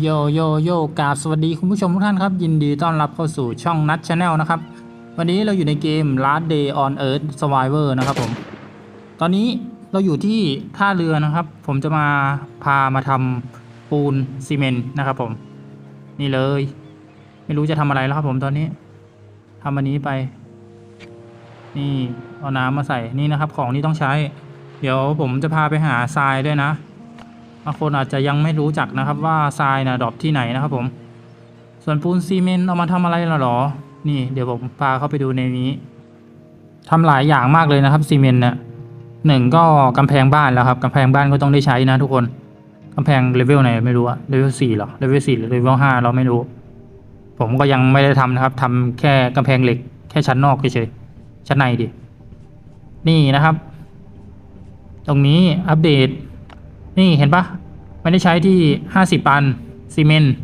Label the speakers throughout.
Speaker 1: โยโยโยกราบสวัสดีคุณผู้ชมทุกท่านครับ ยินดีต้อนรับเข้าสู่ช่องนัทชาแนลนะครับ วันนี้เราอยู่ในเกม Last Day on Earth Survivor นะครับผม ตอนนี้เราอยู่ที่ท่าเรือนะครับ ผมจะมาพามาทำปูนซีเมนต์นะครับผม นี่เลย ไม่รู้จะทำอะไรแล้วครับผมตอนนี้ทำอันนี้ไป นี่เอาน้ำมาใส่นี่นะครับ ของที่ต้องใช้ เดี๋ยวผมจะพาไปหาทรายด้วยนะ บางคนอาจจะยังไม่รู้จักนะครับว่าทรายนะดรอปที่ไหนนะครับผม ส่วนปูนซีเมนต์เอามาทำอะไรหรอ นี่เดี๋ยวผมพาเข้าไปดูในนี้ทำหลายอย่างมากเลยนะครับซีเมนต์เนี่ยหนึ่งก็กำแพงบ้านแล้วครับกำแพงบ้านก็ต้องได้ใช้นะทุกคนกำแพงเลเวลไหนไม่รู้อะเลเวลสี่หรอเลเวลสี่หรือเลเวลห้าเราไม่รู้ ผมก็ยังไม่ได้ทำนะครับทำแค่กำแพงเหล็กแค่ชั้นนอกเฉยๆชั้นในดินี่นะครับ ตรงนี้อัปเดต นี่เห็นปะไม่ได้ใช้ที่ห้าสิบปันซีเมนต์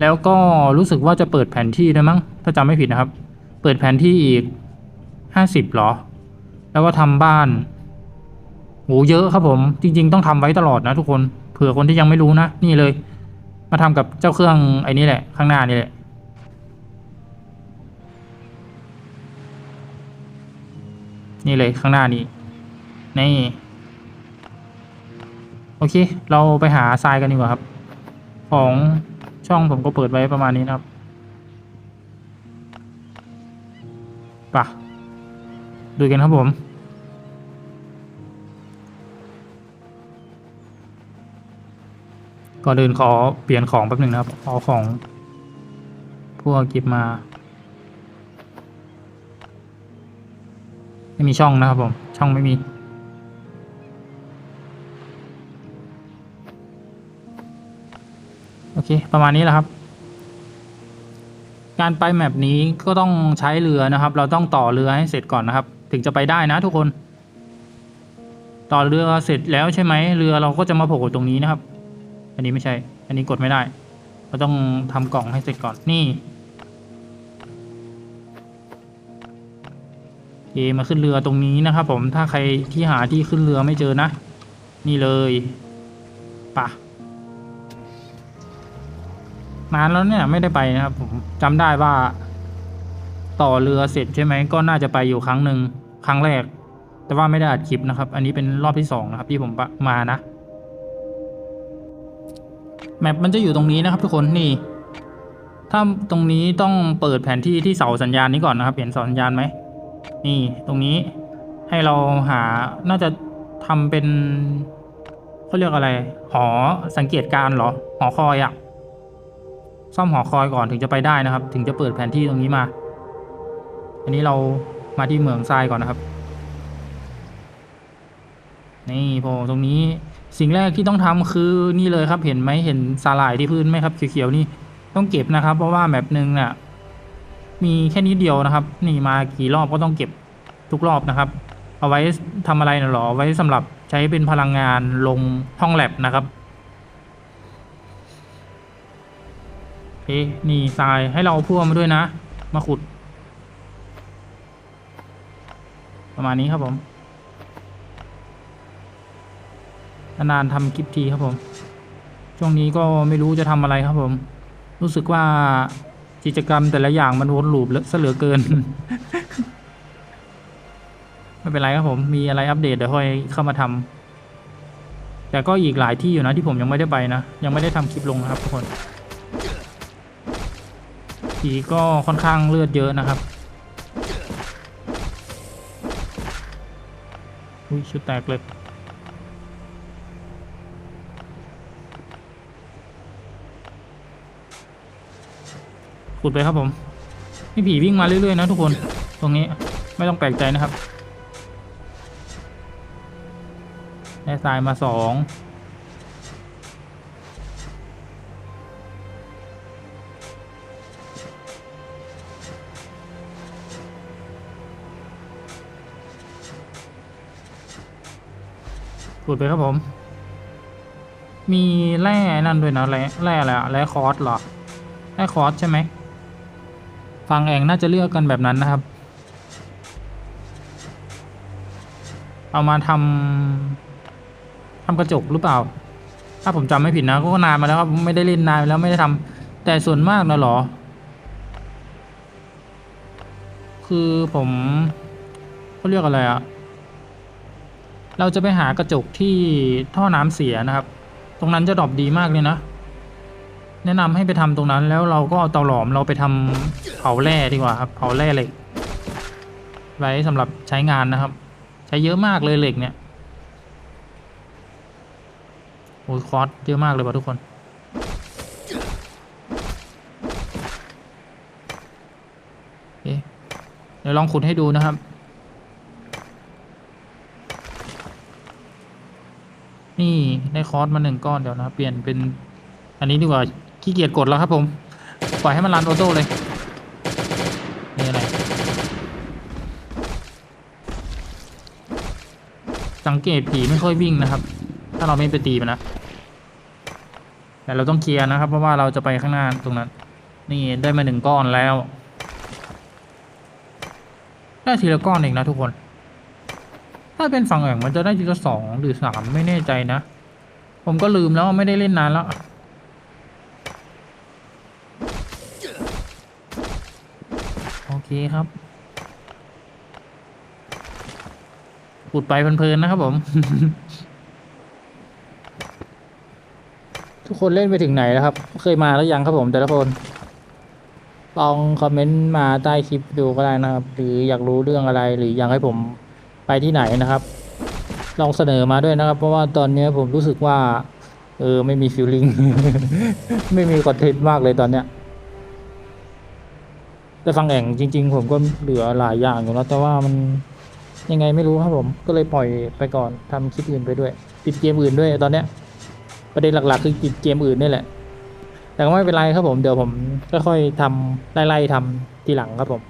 Speaker 1: แล้วก็รู้สึกว่าจะเปิดแผนที่ด้วยมั้ง ถ้าจำไม่ผิดนะครับ เปิดแผนที่อีกห้าสิบหรอ แล้วก็ทำบ้านโหเยอะครับผม จริง ๆ ต้องทำไว้ตลอดนะทุกคนเผื่อคนที่ยังไม่รู้นะ นี่เลย มาทำกับเจ้าเครื่องไอ้นี่แหละ ข้างหน้านี่แหละนี่เลยข้างหน้านี้นี่ โอเค เราไปหาทรายกันดีกว่าครับ ของช่องผมก็เปิดไว้ประมาณนี้นะครับปะดูกันครับผมก่อนอื่นขอเปลี่ยนของแป๊บหนึ่งนะครับเอาของ พวกเก็บมาไม่มีช่องนะครับผม ช่องไม่มี โอเค ประมาณนี้แหละครับ การไปแมปนี้ก็ต้องใช้เรือนะครับ เราต้องต่อเรือให้เสร็จก่อนนะครับ ถึงจะไปได้นะทุกคน ต่อเรือเสร็จแล้วใช่ไหมเรือเราก็จะมาโผล่ตรงนี้นะครับ อันนี้ไม่ใช่ อันนี้กดไม่ได้ เราต้องทำกล่องให้เสร็จก่อนนี่โอมาขึ้นเรือตรงนี้นะครับ ผมถ้าใครที่หาที่ขึ้นเรือไม่เจอนะ นี่เลยป่ะ นานแล้วเนี่ยไม่ได้ไปนะครับ ผมจำได้ว่า ต่อเรือเสร็จใช่ไหมก็น่าจะไปอยู่ครั้งหนึ่งครั้งแรก แต่ว่าไม่ได้อัดคลิปนะครับ อันนี้เป็นรอบที่สองนะครับ ที่ผมมานะแมปมันจะอยู่ตรงนี้นะครับ ทุกคนนี่ ถ้าตรงนี้ต้องเปิดแผนที่ที่เสาสัญญาณนี้ก่อนนะครับ เห็นเสาสัญญาณไหมนี่ตรงนี้ให้เราหาน่าจะทำเป็นเขาเรียกอะไร หอสังเกตการณ์เหรอ หอคอยอะ ซ่อมหอคอยก่อนถึงจะไปได้นะครับ ถึงจะเปิดแผนที่ตรงนี้มา อันนี้เรามาที่เหมืองทรายก่อนนะครับ นี่พอตรงนี้สิ่งแรกที่ต้องทำคือนี่เลยครับเห็นไหมเห็นสาหร่ายที่พื้นไหมครับเขียวๆนี่ต้องเก็บนะครับ เพราะว่าแบบหนึ่งน่ะมีแค่นี้เดียวนะครับ นี่มากี่รอบก็ต้องเก็บทุกรอบนะครับ เอาไว้ทำอะไรนะหรอเอาไว้สำหรับใช้เป็นพลังงานลงห้องแลบนะครับ เคนี่ทรายให้เราเอาพ่วงมาด้วยนะ มาขุด ประมาณนี้ครับผมนานๆทำคลิปทีครับผม ช่วงนี้ก็ไม่รู้จะทำอะไรครับผม รู้สึกว่ากิจกรรมแต่ละอย่างมันวนลูปซะเหลือเกิน ไม่เป็นไรครับผม มีอะไรอัปเดตเดี๋ยวค่อยเข้ามาทำแต่ก็อีกหลายที่อยู่นะที่ผมยังไม่ได้ไปนะ ยังไม่ได้ทำคลิปลงนะครับทุกคน ผีก็ค่อนข้างเลือดเยอะนะครับอุ้ยชุดแตกเลยขุดไปครับผมนี่ผีวิ่งมาเรื่อยๆนะทุกคนตรงนี้ไม่ต้องแปลกใจนะครับได้ทรายมาสอง ขุดไปครับผม มีแร่นั่นด้วยนะแร่แร่อะไรอะแร่คอร์สเหรอแร่คอร์สใช่ไหมฟังแองน่าจะเลือกกันแบบนั้นนะครับ เอามาทำทำกระจกหรือเปล่า ถ้าผมจำไม่ผิดนะก็นานมาแล้วครับไม่ได้เล่นนานมาแล้วไม่ได้ทำแต่ส่วนมากนะหรอ คือผมเขาเรียกอะไรอะ เราจะไปหากระจกที่ท่อน้ำเสียนะครับ ตรงนั้นจะดรอปดีมากเลยนะ แนะนำให้ไปทำตรงนั้นแล้วเราก็เอาเตาหลอมเราไปทำเผาแร่ดีกว่าครับเผาแร่เหล็ก ไว้สำหรับใช้งานนะครับ ใช้เยอะมากเลยเหล็กเนี่ยโอ้ยคอร์สเยอะมากเลยว่ะทุกคนเดี๋ยวลองขุดให้ดูนะครับ นี่ได้คอร์สมาหนึ่งก้อนเดี๋ยวนะ เปลี่ยนเป็น อันนี้ดีกว่าขี้เกียจกดแล้วครับผม ปล่อยให้มันรันออโต้เลยนี่อะไร สังเกตผีไม่ค่อยวิ่งนะครับ ถ้าเราไม่ไปตีมันนะ แต่เราต้องเคลียร์นะครับ เพราะว่าเราจะไปข้างหน้าตรงนั้น นี่ได้มาหนึ่งก้อนแล้ว ได้ทีละก้อนเองนะทุกคน ถ้าเป็นฝั่งแอ่งมันจะได้ทีละสองหรือสามไม่แน่ใจนะ ผมก็ลืมแล้วไม่ได้เล่นนานแล้วโอเคครับปุดไปเพลินๆนะครับผม ทุกคนเล่นไปถึงไหนแล้วครับ เคยมาแล้วยังครับผมแต่ละคน ลองคอมเมนต์มาใต้คลิปดูก็ได้นะครับ หรืออยากรู้เรื่องอะไรหรืออยากให้ผม ไปที่ไหนนะครับ ลองเสนอมาด้วยนะครับ เพราะว่าตอนนี้ผมรู้สึกว่า เออไม่มีฟิลลิ่งไม่มีคอนเทนต์มากเลยตอนเนี้ยแต่ฟังแอ่งจริง ๆ ผมก็เหลือหลายอย่างอยู่แล้วแต่ว่ามันยังไงไม่รู้ครับผมก็เลยปล่อยไปก่อนทำคลิปอื่นไปด้วย ติดเกมอื่นด้วยตอนเนี้ย ประเด็นหลักๆ คือติดเกมอื่นนี่แหละ แต่ก็ไม่เป็นไรครับผมเดี๋ยวผมค่อยๆทำไล่ๆทำทีหลังครับผม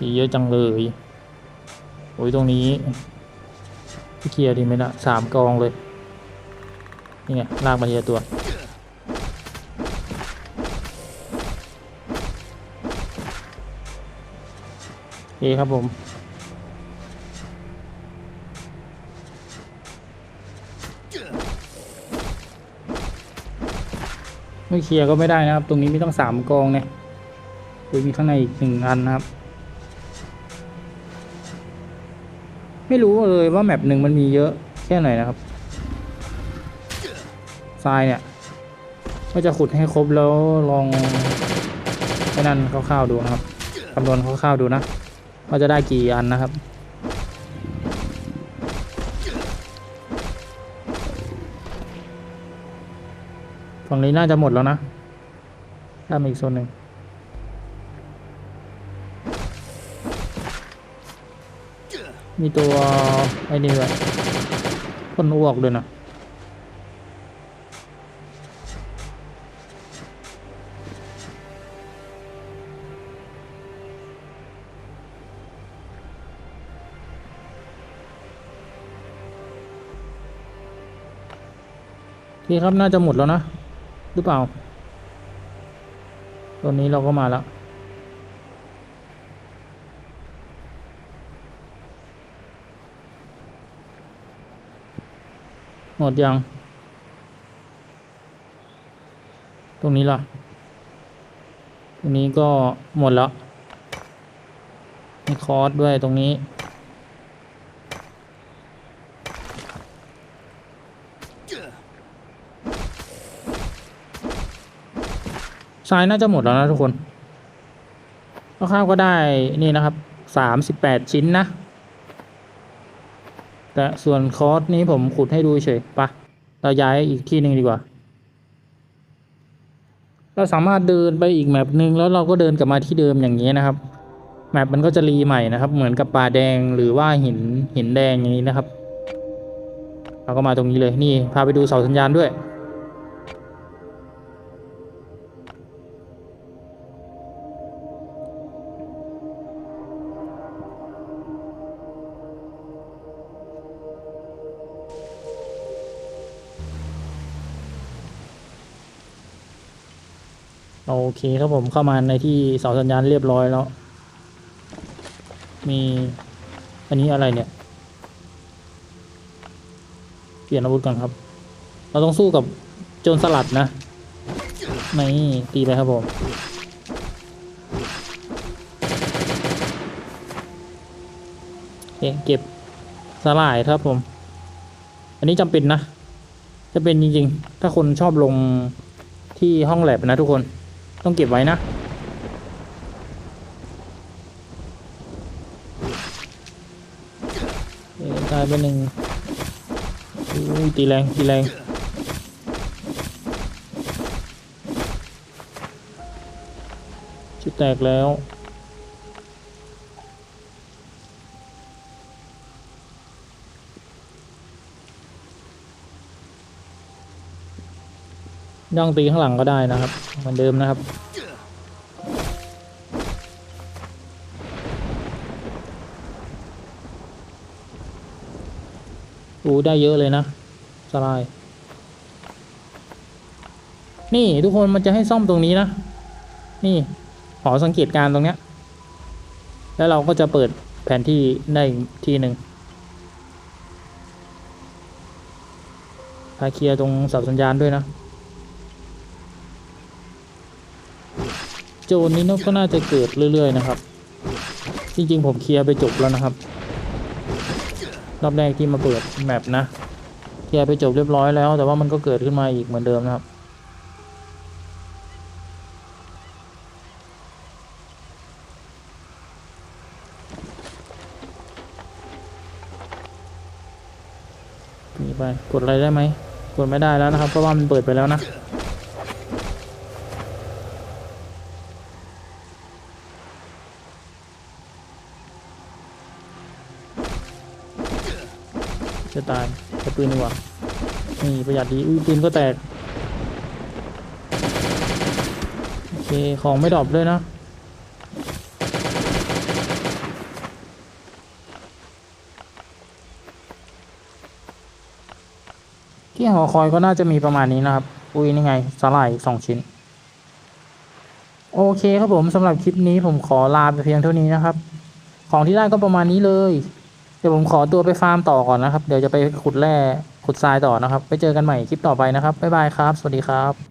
Speaker 1: อีเยอะจังเลยโอ้ยตรงนี้พี่เคลียร์ดีไหมล่ะสามกองเลย นี่ไงลากมาทีละตัวโอคครับผม ไม่เคลียร์ก็ไม่ได้นะครับ ตรงนี้ไมีต้องสามกองเนี่ยโดยมีข้างในอีกหนึ่งอันนะครับ ไม่รู้เลยว่าแมปหนึ่งมันมีเยอะแค่ไหนนะครับทรายเนี่ยก็จะขุดให้ครบแล้วลองไอ้นั่นคร่าวๆดูนะครับคำนวณคร่าวๆดูนะว่าจะได้กี่อันนะครับฝั่งนี้น่าจะหมดแล้วนะถ้ามีอีกโซนหนึ่ง มีตัวไอ้นี่ด้วยพ่นอ้วกด้วยนะพี่ครับน่าจะหมดแล้วนะ หรือเปล่า ตัวนี้เราก็มาแล้ว หมดยัง ตรงนี้ล่ะ ตรงนี้ก็หมดแล้วมีคอร์สด้วยตรงนี้ทรายน่าจะหมดแล้วนะทุกคนคร่าวๆก็ได้นี่นะครับสามสิบแปดชิ้นนะ แต่ส่วนคอร์สนี้ผมขุดให้ดูเฉยปะเราย้ายอีกที่หนึ่งดีกว่า เราสามารถเดินไปอีกแมปหนึ่งแล้วเราก็เดินกลับมาที่เดิมอย่างนี้นะครับ แมปมันก็จะรีใหม่นะครับ เหมือนกับป่าแดงหรือว่าหินหินแดงอย่างนี้นะครับ เราก็มาตรงนี้เลยนี่พาไปดูเสาสัญญาณด้วย โอเคครับผมเข้ามาในที่เสาสัญญาณเรียบร้อยแล้ว มีอันนี้อะไรเนี่ย เปลี่ยนอาวุธก่อนครับ เราต้องสู้กับโจรสลัดนะไม่ตีไปครับผมโอเคเก็บสลายครับผม อันนี้จำเป็นนะ จะเป็นจริงๆ ถ้าคนชอบลงที่ห้องแลบนะทุกคน ต้องเก็บไว้นะ ตายไปหนึ่งตีแรงตีแรงชุดแตกแล้ว ย่องตีข้างหลังก็ได้นะครับเหมือนเดิมนะครับ อูได้เยอะเลยนะสลาย นี่ทุกคนมันจะให้ซ่อมตรงนี้นะ นี่หอสังเกตการณ์ตรงเนี้ย แล้วเราก็จะเปิดแผนที่ได้ทีหนึ่งพาเคลียร์ตรงเสาสัญญาณด้วยนะ โจรนี้นก็น่าจะเกิดเรื่อย ๆ นะครับ จริง ๆ ผมเคลียร์ไปจบแล้วนะครับ รอบแรกที่มาเปิดแมปนะ เคลียร์ไปจบเรียบร้อยแล้ว แต่ว่ามันก็เกิดขึ้นมาอีกเหมือนเดิมนะครับนี่ไปกดอะไรได้ไหมกดไม่ได้แล้วนะครับ เพราะว่ามันเปิดไปแล้วนะ จะตายใช้ปืนดีกว่านี่ประหยัดดีอุ้ยปืนก็แตก โอเค ของไม่ดรอปด้วยนะ ที่หอคอยก็น่าจะมีประมาณนี้นะครับ อุ้ยนี่ไงสลายสองชิ้น โอเคครับผมสำหรับคลิปนี้ผมขอลาไปเพียงเท่านี้นะครับ ของที่ได้ก็ประมาณนี้เลย เดี๋ยวผมขอตัวไปฟาร์มต่อก่อนนะครับ เดี๋ยวจะไปขุดแร่ขุดทรายต่อนะครับ ไปเจอกันใหม่คลิปต่อไปนะครับ บ๊ายบายครับ สวัสดีครับ